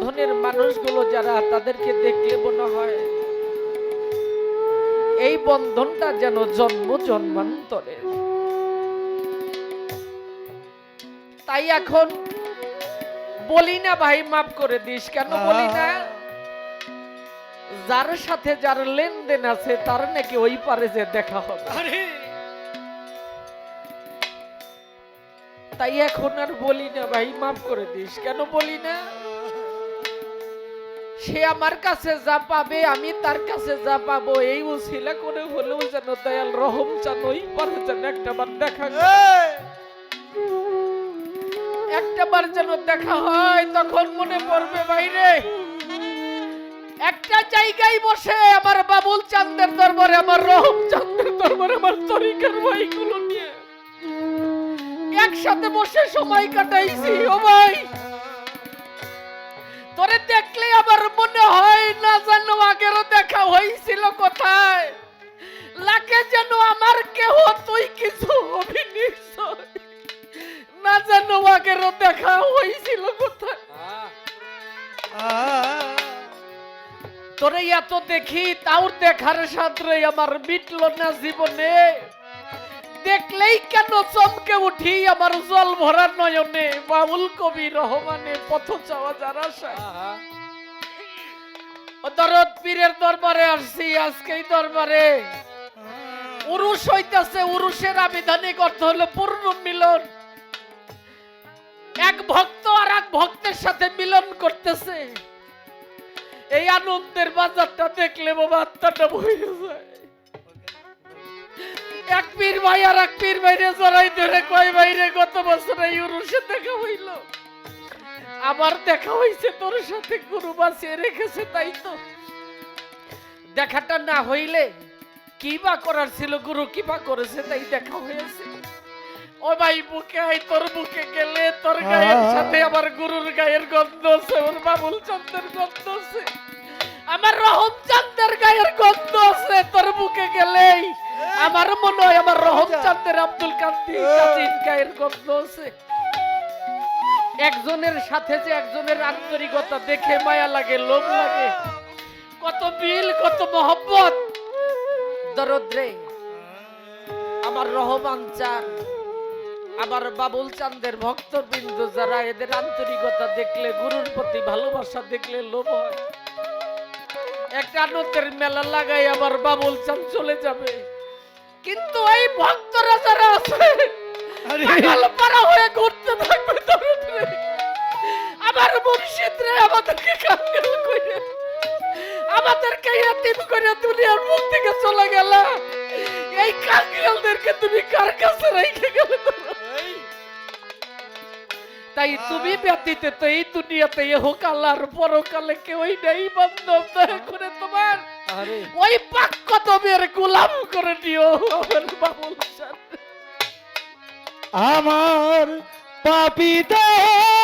বন্ধনের মানুষগুলো যারা তাদেরকে দেখলে মনে হয় এই বন্ধনটা যেন জন্ম জন্মান্তরের তাই এখন বলি না ভাই মাফ করে দিস। কেন বলি না? যার সাথে যার লেনদেন আছে তার নাকি ওই পারে যে দেখা হবে। তাই এখন আর বলি না ভাই মাফ করে দিস। কেন বলি না? সে আমার কাছে যা পাবে আমি তার কাছে যা পাবো এই উসিলা করে হলেও যেন দয়াল রহম চান ওই পারে যেন একটা বার দেখা একটা বার যেন দেখা হয় তখন মনে পড়বে বাইরে। একটা জায়গায় বসে আমার বাবুল চান্দের দরবারে আমার রহম চান্দের দরবারে আমার তরিকার ভাইগুলো নিয়ে। একসাথে বসে সময় কাটাইছি ও ভাই। তোরে দেখলে আমার মনে হয় না জানো আগেরও দেখা হয়েছিল কোথায়। লাগে যেন আমার কেহ তুই কিছু হবি না আগেরও দেখা হয়েছিল কোথায়। তোরে এত দেখি, তাও দেখার সাথে আমার মিটল না জীবনে। দেখলেই কেন চমকে উঠি আমার জল ভরা নয়নে? বাবুল কবি রহমানে পথ চাওয়া যার দরদ পীরের দরবারে আসছি, আজকেই দরবারে। উরুষ হইতেছে, উরুষের আবিধানিক অর্থ হলো পূর্ণ মিলন। এক ভক্ত আর এক ভক্তের সাথে মিলন করতেছে। এই আনন্দের বাজারটা দেখলে বাবা আত্মাটা বয়ে যায়। এক পীর ভাই আর এক পীর ভাইরে জড়াই ধরে কয় ভাইরে গত বছর এই উরুষে দেখা হইল। আবার দেখা হইছে তোর সাথে গুরু বাঁচিয়ে রেখেছে তাই তো। দেখাটা না হইলে কি বা করার ছিল গুরু কি বা করেছে তাই দেখা হয়েছে। ও ভাই বুকে আই তোর বুকে গেলে তোর গায়ের সাথে আমার গুরুর গায়ের গন্ধ আছে ওর বাবুল চন্দ্রের গন্ধ আছে। আমার রহম চন্দ্রের গায়ের গন্ধ আছে তোর বুকে গেলেই আমার মনে হয় আমার রহম চন্দ্রের আব্দুল কান্তি কাজীর গায়ের গন্ধ আছে একজনের সাথে যে একজনের আন্তরিকতা দেখে মায়া লাগে লোভ লাগে। কত বিল কত মহব্বত। দরদ্রে আমার রহমান চান আমার বাবুল চান্দের ভক্তবৃন্দ যারা এদের আন্তরিকতা দেখলে গুরুর প্রতি ভালোবাসা দেখলে লোভ হয়। একটা আনন্দের মেলা লাগাই আমার বাবুল চান চলে যাবে। কিন্তু এই ভক্তরা যারা আছে হয়ে ঘুরতে থাকবে আমার মুর্শিদ রে আমাদেরকে কাঙ্গাল করে। আমাদেরকে ইয়াতিম করে দুনিয়ার মুখ থেকে চলে গেল। এই কাঙ্গালদেরকে তুমি কার কাছে রেখে গেলে তাই তুমি ব্যতীত তো এই দুনিয়াতে হোক আল্লাহর পরকালে কেউই নেই বান্ধব। দয়া করে তোমার ওই পাক কদমের গোলাম করে দিও আমার বাবুল চান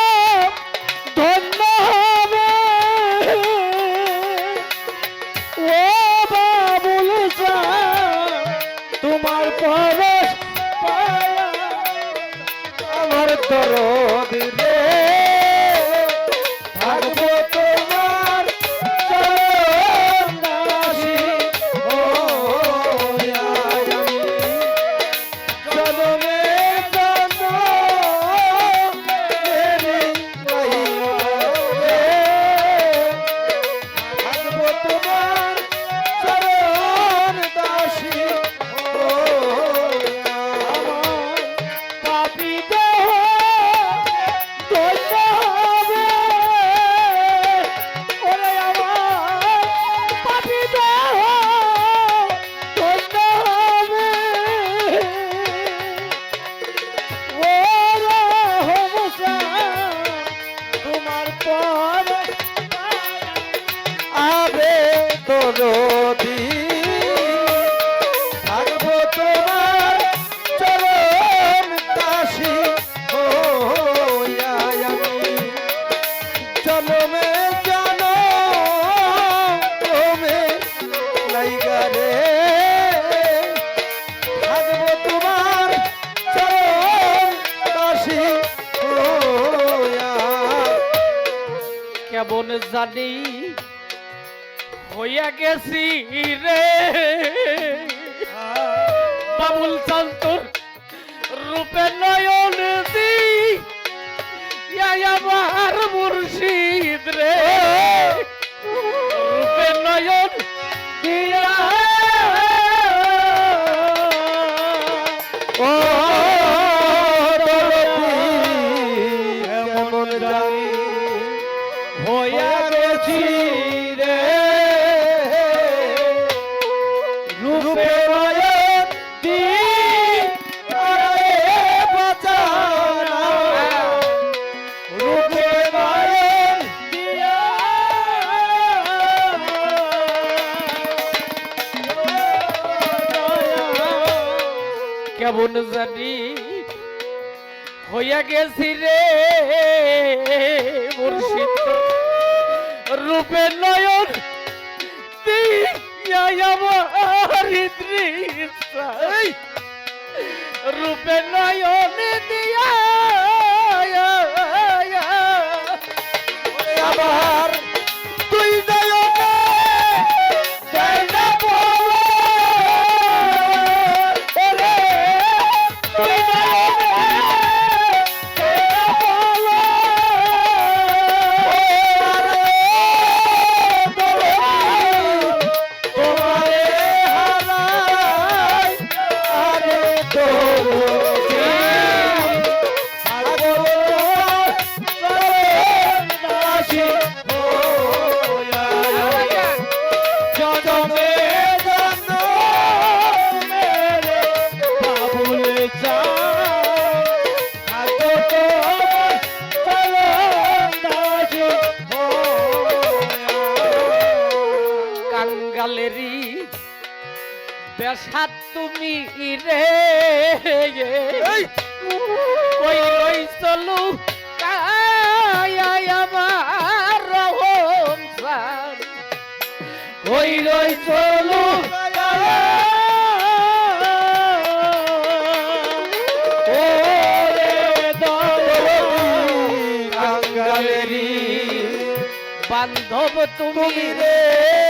জানি হইয়া গেছি রে। বাবুল চান্তুর রূপে নয়ন জানি হইয়া গেছি রে মুর্শিদ। রূপে নয়ন আমার রূপে নয়ন দিয়া বেসাদ তুমি রে। কই রই চলু। আমার ওই রই চলু। বান্ধব তুমি রে।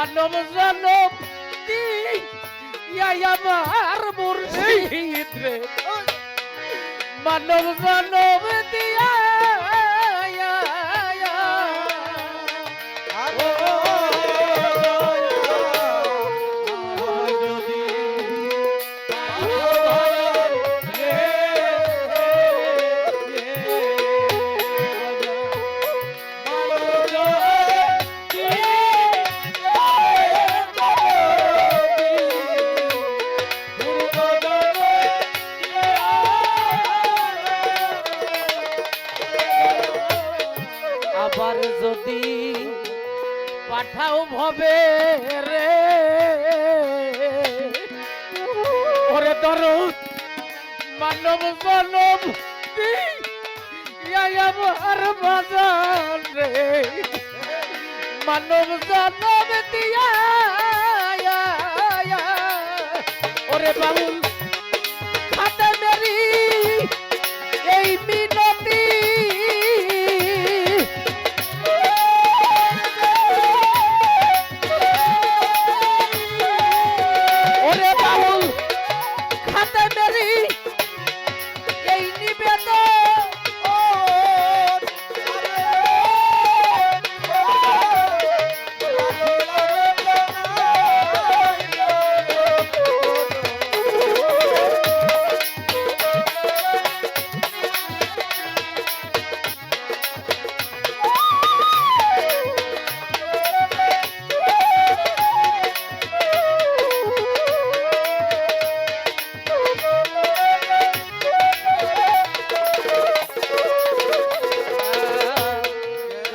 মানব ইয়াই আমার মুর্শিদ রে। মানব জানব দিয়া পাঠাও ভবে রে। ওরে দরদ, মানব জনম আমার বাজান রে। মানব জনম দিয়া ওরে বাবুল খাতে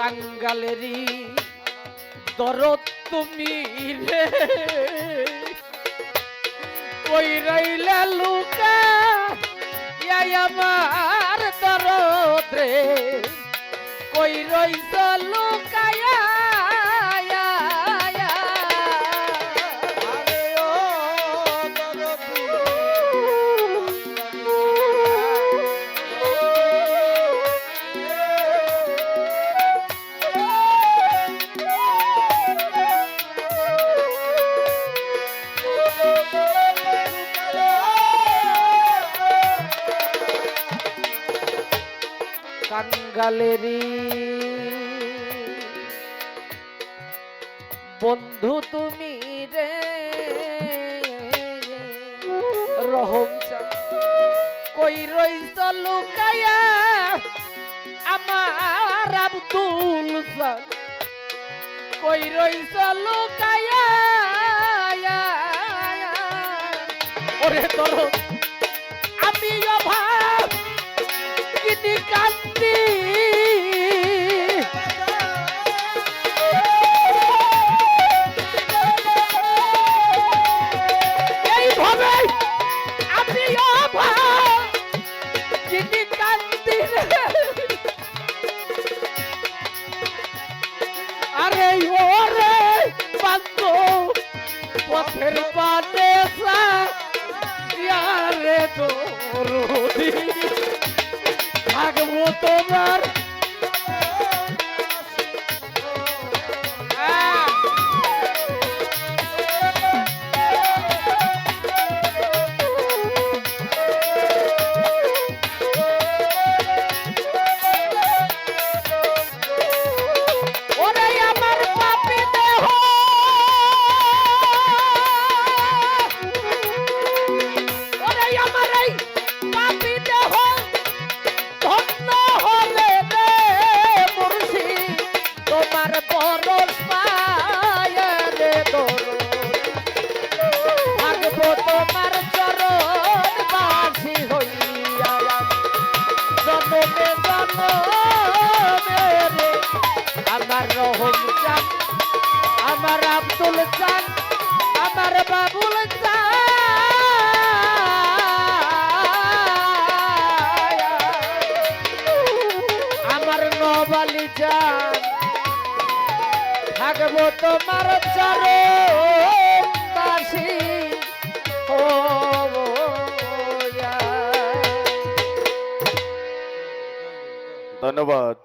কাঙ্গালেরই দরদ তুমি রে। ওই রইলে লুকা আমার দরদ রে। কই রইছ লুকায়া কই রইস লুকায়া। আমার আব্দুল কই রইস লুকায়া। ওরে তোর থাকব তোমার আমার বাবুল আমার নবালি চান থাকব তোমার চরণ বাসি ধন্যবাদ।